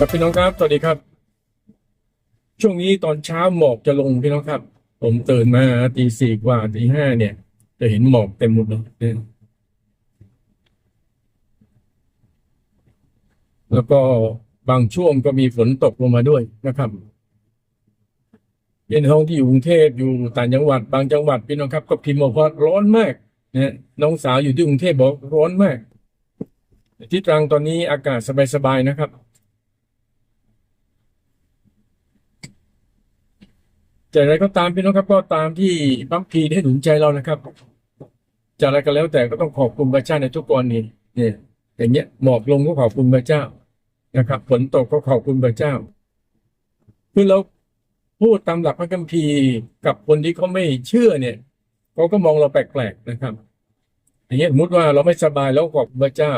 ครับพี่น้องครับ สวัสดีครับ ช่วงนี้ตอนเช้าหมอกจะลงพี่น้องครับ ผมตื่นมาตีสี่กว่าตีห้าเนี่ย จะเห็นหมอกเต็มหมดเลยแล้วก็บางช่วงก็มีฝนตกลงมาด้วยนะครับเย็นห้องที่อยู่กรุงเทพอยู่ต่างจังหวัด บางจังหวัดพี่น้องครับ ก็พิมพ์บอกว่าร้อนมากนะน้องสาวอยู่ที่กรุงเทพบอกร้อนมาก ที่ตรังตอนนี้อากาศสบายๆนะครับ จะอะไรก็ตามพี่น้องครับก็ตามที่พัมพีได้หนุนใจเรานะครับจะอะไรก็แล้วแต่ก็ต้องขอบคุณพระเจ้าในทุกกรณีเนี่ยอย่างเงี้ยหมอกลงก็ขอบคุณพระเจ้านะครับฝนตกก็ขอบคุณพระเจ้าคือเราพูดตามหลักพระคัมภีร์กับคนที่เขาไม่เชื่อเนี่ยเขาก็มองเราแปลกๆนะครับ อย่างเงี้ยสมมติว่าเราไม่สบายแล้วขอบคุณพระเจ้า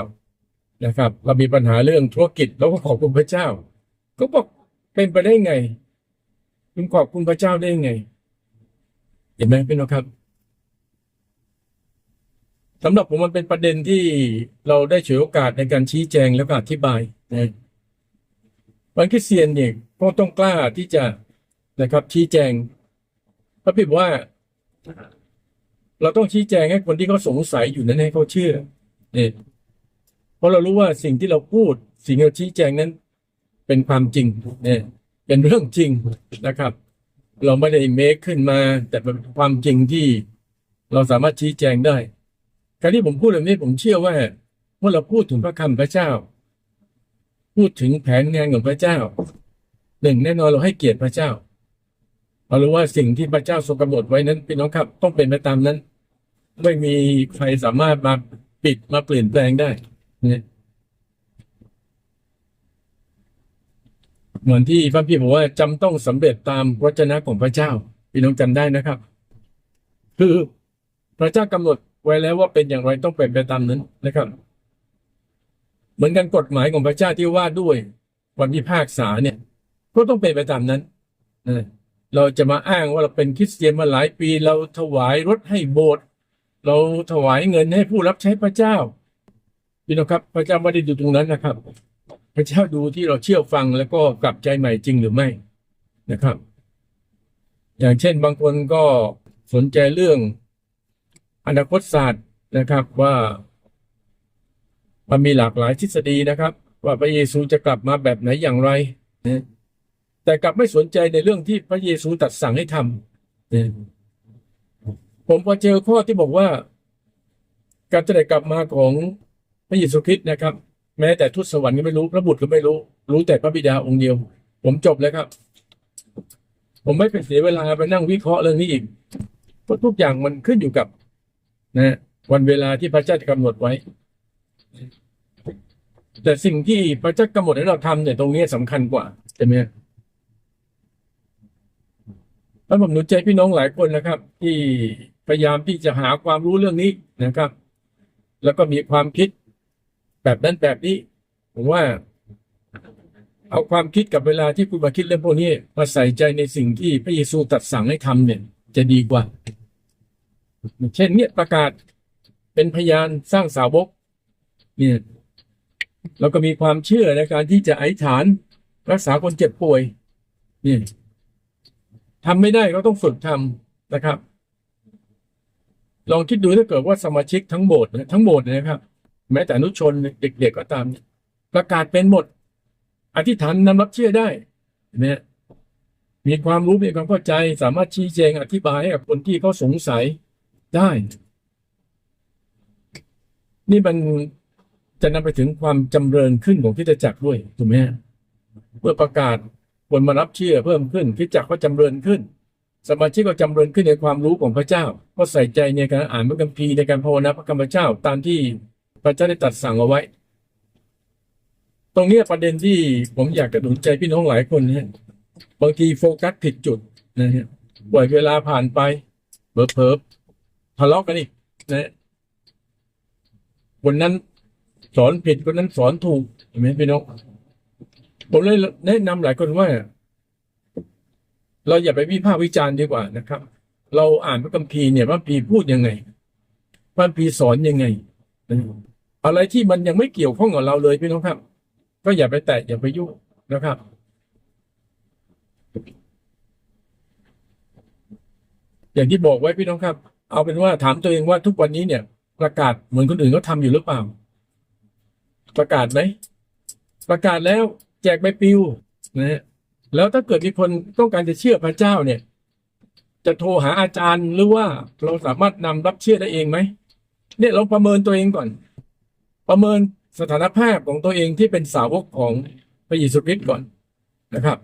นะครับ เรามีปัญหาเรื่องธุรกิจเราก็ขอบคุณพระเจ้า ก็บอกเป็นไปได้ไง คุณขอบคุณพระเจ้าได้ยังไง เห็นไหมพี่น้องครับสำหรับผมมันเป็นประเด็นที่เราได้ฉวยโอกาสในการชี้แจงแล้วก็อธิบายนะวันคริสเตียนเนี่ยก็ต้องกล้าที่จะนะครับ ชี้แจงพระพิบอกว่า เราต้องชี้แจงให้คนที่เขาสงสัยอยู่นั้นให้เขาเชื่อเนี่ยเพราะเรารู้ว่าสิ่งที่เราพูด สิ่งที่เราชี้แจงนั้น เป็นความจริงเนี่ย เป็นเรื่องจริงนะครับ เราไม่ได้เมคขึ้นมา แต่เป็นความจริงที่เราสามารถชี้แจงได้ การที่ผมพูดแบบนี้ผมเชื่อว่าเมื่อเราพูดถึงพระคำพระเจ้า พูดถึงแผนงานของพระเจ้าหนึ่งแน่นอนเราให้เกียรติพระเจ้าเรารู้ว่าสิ่งที่พระเจ้าทรงกำหนดไว้นั้นพี่น้องครับ ต้องเป็นไปตามนั้น ไม่มีใครสามารถมาปิดมาเปลี่ยนแปลงได้เนี่ย เหมือนที่พระพี่บอกว่าจำต้องสำเร็จตามวจนะของพระเจ้าพี่น้องจำได้นะครับ คือพระเจ้ากำหนดไว้แล้วว่าเป็นอย่างไรต้องเป็นไปตามนั้นนะครับ เหมือนกันกฎหมายของพระเจ้าที่ว่าด้วยวันพิพากษาเนี่ย ก็ต้องเป็นไปตามนั้นนะเราจะมาอ้างว่าเราเป็นคริสเตียนมาหลายปี เราถวายรถให้โบสถ์เราถวายเงินให้ผู้รับใช้พระเจ้าพี่น้องครับ พระเจ้าไม่ได้ดูตรงนั้นนะครับ พระเจ้าดูที่เราเชื่อฟังแล้วก็กลับใจใหม่จริงหรือไม่นะครับ อย่างเช่นบางคนก็สนใจเรื่องอนาคตศาสตร์นะครับว่ามันมีหลากหลายทฤษฎีนะครับ ว่าพระเยซูจะกลับมาแบบไหนอย่างไร แต่กลับไม่สนใจในเรื่องที่พระเยซูตัดสั่งให้ทำผมพอเจอข้อที่บอกว่า การเสด็จกลับมาของพระเยซูคริสต์นะครับ แม้แต่ทูตสวรรค์ก็ไม่รู้ พระบุตรก็ไม่รู้ รู้แต่พระบิดาองค์เดียว ผมจบแล้วครับ ผมไม่ไปเสียเวลาไปนั่งวิเคราะห์เรื่องนี้อีกเพราะทุกอย่างมันขึ้นอยู่กับ นะวันเวลาที่พระเจ้าจะกำหนดไว้ แต่สิ่งที่พระเจ้ากำหนดให้เราทำเนี่ยตรงนี้สำคัญกว่าใช่ไหมแล้วผมหนุนใจพี่น้องหลายคนนะครับ ที่พยายามที่จะหาความรู้เรื่องนี้นะครับ แล้วก็มีความคิด แบบนั้นแบบนี้ ผมว่า เอาความคิดกับเวลาที่คุณมาคิดเรื่องพวกนี้มาใส่ใจในสิ่งที่พระเยซูตรัสสั่งให้ทำเนี่ย จะดีกว่า เช่นเนี่ยประกาศเป็นพยานสร้างสาวก เนี่ยเราก็มีความเชื่อในการที่จะไอธิษฐานรักษาคนเจ็บป่วย นี่ทำไม่ได้ก็ต้องฝึกทำนะครับ ลองคิดดูถ้าเกิดว่าสมาชิกทั้งโบสถ์ทั้งโบสถ์นะครับ แม้แต่อนุชนเด็กๆก็ตาม ประกาศเป็นหมด อธิษฐานนำรับเชื่อได้เนี่ยมีความรู้มีความเข้าใจสามารถชี้แจงอธิบายให้กับคนที่เขาสงสัยได้ นี่มันจะนำไปถึงความจำเริญขึ้นของคริสตจักรด้วยถูกไหมเมื่อประกาศคนมารับเชื่อเพิ่มขึ้นคิจักรก็จำเริญขึ้น สมาชิกก็จำเริญขึ้นในความรู้ของพระเจ้า ก็ใส่ใจในการอ่านพระคัมภีร์ในการภาวนาพระคำพระเจ้าตามที่ พระเจ้าได้ตัดสั่งเอาไว้ ตรงนี้ประเด็นที่ผมอยากจะหนุนใจพี่น้องหลายคนนะฮะบางทีโฟกัสผิดจุดนะฮะปล่อยเวลาผ่านไปเผลอๆทะเลาะกันอีกนะคนนั้นสอนผิดคนนั้นสอนถูกเห็นไหมพี่น้องผมเลยแนะนำหลายคนว่า เราอย่าไปวิพากษ์วิจารณ์ดีกว่านะครับ เราอ่านพระคัมภีร์เนี่ยพระคัมภีร์พูดยังไงพระคัมภีร์สอนยังไงนะ อะไรที่มันยังไม่เกี่ยวข้องกับเราเลยพี่น้องครับ ก็อย่าไปแตะอย่าไปยุ่งนะครับ อย่างที่บอกไว้พี่น้องครับ เอาเป็นว่าถามตัวเองว่าทุกวันนี้เนี่ย ประกาศเหมือนคนอื่นเขาทำอยู่หรือเปล่า ประกาศไหมประกาศแล้วแจกใบปลิวนะฮะแล้วถ้าเกิดมีคนต้องการจะเชื่อพระเจ้าเนี่ย จะโทรหาอาจารย์หรือว่าเราสามารถนำรับเชื่อได้เองไหมเนี่ยเราประเมินตัวเองก่อน ประเมินสถานภาพของตัวเองที่เป็นสาวกของพระเยซูคริสต์ก่อนนะครับ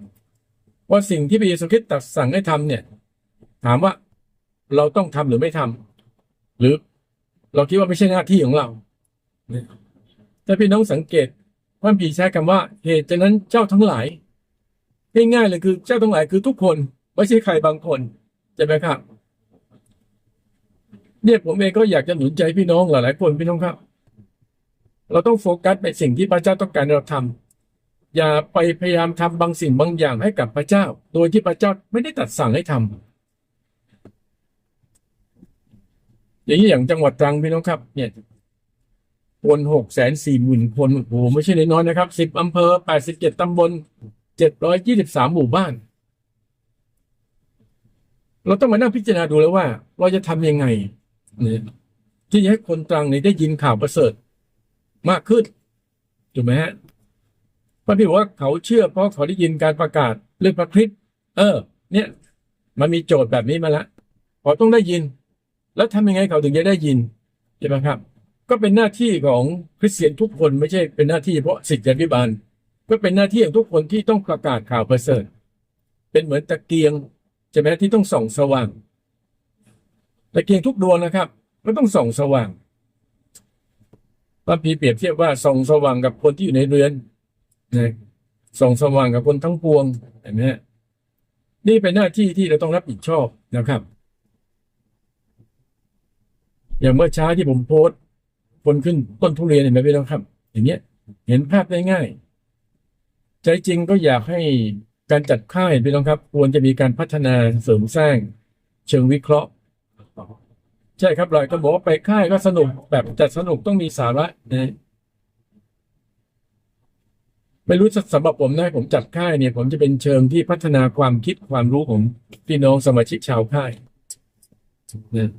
ว่าสิ่งที่พระเยซูคริสต์ตรัสสั่งให้ทำเนี่ย ถามว่าเราต้องทำหรือไม่ทำหรือเราคิดว่าไม่ใช่หน้าที่ของเราเนี่ยถ้าพี่น้องสังเกตพระพีร์ใช้คำว่า เหตุฉะนั้นเจ้าทั้งหลายง่ายๆเลยคือเจ้าทั้งหลายคือทุกคนไม่ใช่ใครบางคนใช่ไหมครับเนี่ยผมเองก็อยากจะหนุนใจพี่น้องหลายๆคนพี่น้องครับ เราต้องโฟกัสในสิ่งที่พระเจ้าต้องการให้เราทำอย่าไปพยายามทำบางสิ่งบางอย่างให้กับพระเจ้า โดยที่พระเจ้าไม่ได้ตัดสั่งให้ทำอย่างนี้อย่างจังหวัดตรังพี่น้องครับ เนี่ยคนหกแสนสี่หมื่นคนโอ้โหไม่ใช่น้อยนะครับสิบอำเภอแปดสิบเจ็ดตำบลเจ็ดร้อยยี่สิบสามหมู่บ้าน เราต้องมานั่งพิจารณาดูแล้วว่า เราจะทำยังไงที่จะให้คนตรังนี้ได้ยินข่าวประเสริฐ มากขึ้นถูกไหมฮะพระพี่บอกว่าเขาเชื่อเพราะเขาได้ยินการประกาศเรื่องพระคริสต์เออ เนี่ย มันมีโจทย์แบบนี้มาแล้วเขาต้องได้ยิน แล้วทำยังไงเขาถึงจะได้ยินใช่ไหมครับ ก็เป็นหน้าที่ของคริสเตียนทุกคนไม่ใช่เป็นหน้าที่เฉพาะสิทธิพิบาลก็เป็นหน้าที่ของทุกคนที่ต้องประกาศข่าวประเสริฐเป็นเหมือนตะเกียงใช่ไหมที่ต้องส่องสว่างตะเกียงทุกดวงนะครับก็ต้องส่องสว่าง พระพีเปรียบเทียบว่าส่องสว่างกับคนที่อยู่ในเรือนนะส่องสว่างกับคนทั้งปวงเห็นไหมนี่เป็นหน้าที่ที่เราต้องรับผิดชอบนะครับ อย่างเมื่อเช้าที่ผมโพสต์คนขึ้นต้นทุเรียนเห็นไหมพี่น้องครับ อย่างเงี้ย เห็นภาพได้ง่าย ใจจริงก็อยากให้การจัดค่ายพี่น้องครับ ควรจะมีการพัฒนาเสริมสร้าง เชิงวิเคราะห์ ใช่ครับหลายคนบอกว่าไปค่ายก็สนุกแบบจัดสนุกต้องมีสาระนะไม่รู้สำหรับผมนะผมจัดค่ายเนี่ย ผมจะเป็นเชิงที่พัฒนาความคิดความรู้ของพี่น้องสมาชิกชาวค่ายนะ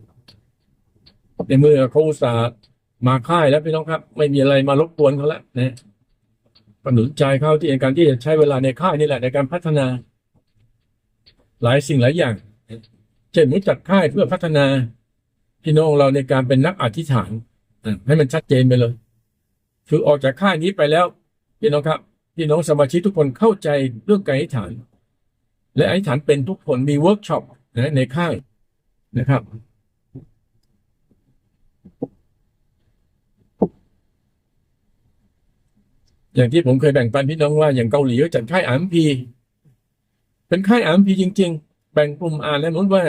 ในเมื่อเขาอุตส่าห์มาค่ายแล้วพี่น้องครับ ไม่มีอะไรมารบกวนเขาแล้วนะก็หนุนใจเขาที่ในการที่จะใช้เวลาในค่ายนี่แหละในการพัฒนา หลายสิ่งหลายอย่าง เช่นมุจัดค่ายเพื่อพัฒนา พี่น้องเราในการเป็นนักอธิษฐานให้มันชัดเจนไปเลย คือออกจากค่ายนี้ไปแล้ว พี่น้องครับ พี่น้องสมาชิกทุกคนเข้าใจเรื่องการอธิษฐาน และอธิษฐานเป็นทุกคนมีเวิร์กช็อปนะในค่ายนะครับ อย่างที่ผมเคยแบ่งปันพี่น้องว่าอย่างเกาหลีก็จัดค่ายอามพีเป็นค่ายอามพีจริง ๆ แบ่งกลุ่มอ่านแล้วนู้นว่า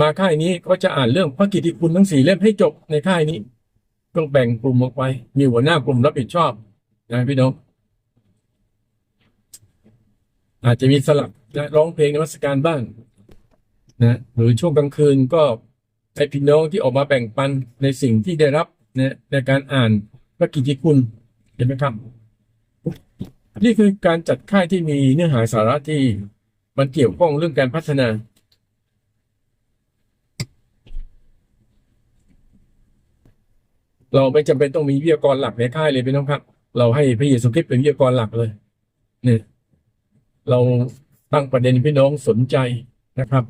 มาค่ายนี้ก็จะอ่านเรื่องพระกิตติคุณทั้งสี่เล่มให้จบในค่ายนี้ก็แบ่งกลุ่มออกไป มีหัวหน้ากลุ่มรับผิดชอบนะพี่น้องอาจจะมีสลับนะร้องเพลงนมัสการบ้างนะหรือช่วงกลางคืนก็ให้พี่น้องที่ออกมาแบ่งปันในสิ่งที่ได้รับนะในการอ่านพระกิตติคุณเห็นไหมครับนี่คือการจัดค่ายที่มีเนื้อหาสาระที่มันเกี่ยวข้องเรื่องการพัฒนา เราไม่จำเป็นต้องมีวิทยากรหลักในค่ายเลยพี่น้องครับ เราให้พระเยซูคริสต์เป็นวิทยากรหลักเลยเนี่ยเราตั้งประเด็นพี่น้องสนใจนะครับ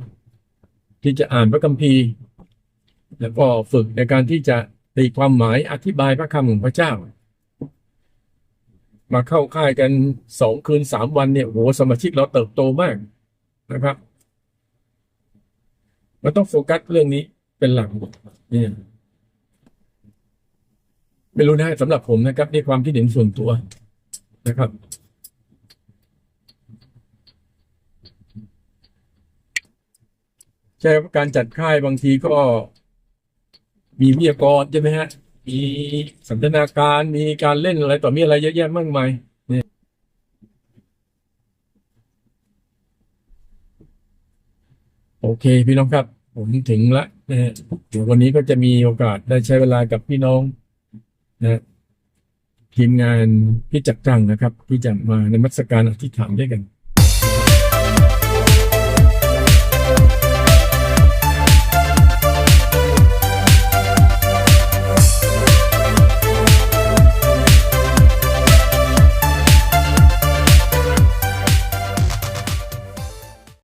ที่จะอ่านพระคัมภีร์ แล้วก็ฝึกในการที่จะตีความหมายอธิบายพระคำของพระเจ้า มาเข้าค่ายกันสองคืนสามวันเนี่ยโหสมาชิกเราเติบโตมากนะครับมันต้องโฟกัสเรื่องนี้เป็นหลักเนี่ย ไม่รู้นะสำหรับผมนะครับในความคิดเห็นส่วนตัวนะครับ ใช่การจัดค่ายบางทีก็มีวิทยากรใช่ไหมฮะ มีสันทนาการมีการเล่นอะไรต่อมีอะไรเยอะแยะมากมายเนี่ยโอเคพี่น้องครับ ผมถึงละนะฮะเดี๋ยววันนี้ก็จะมีโอกาสได้ใช้เวลากับพี่น้อง นะทีมงานพี่จักรจังนะครับ ที่จะมาในมัสการอธิษฐานด้วยกัน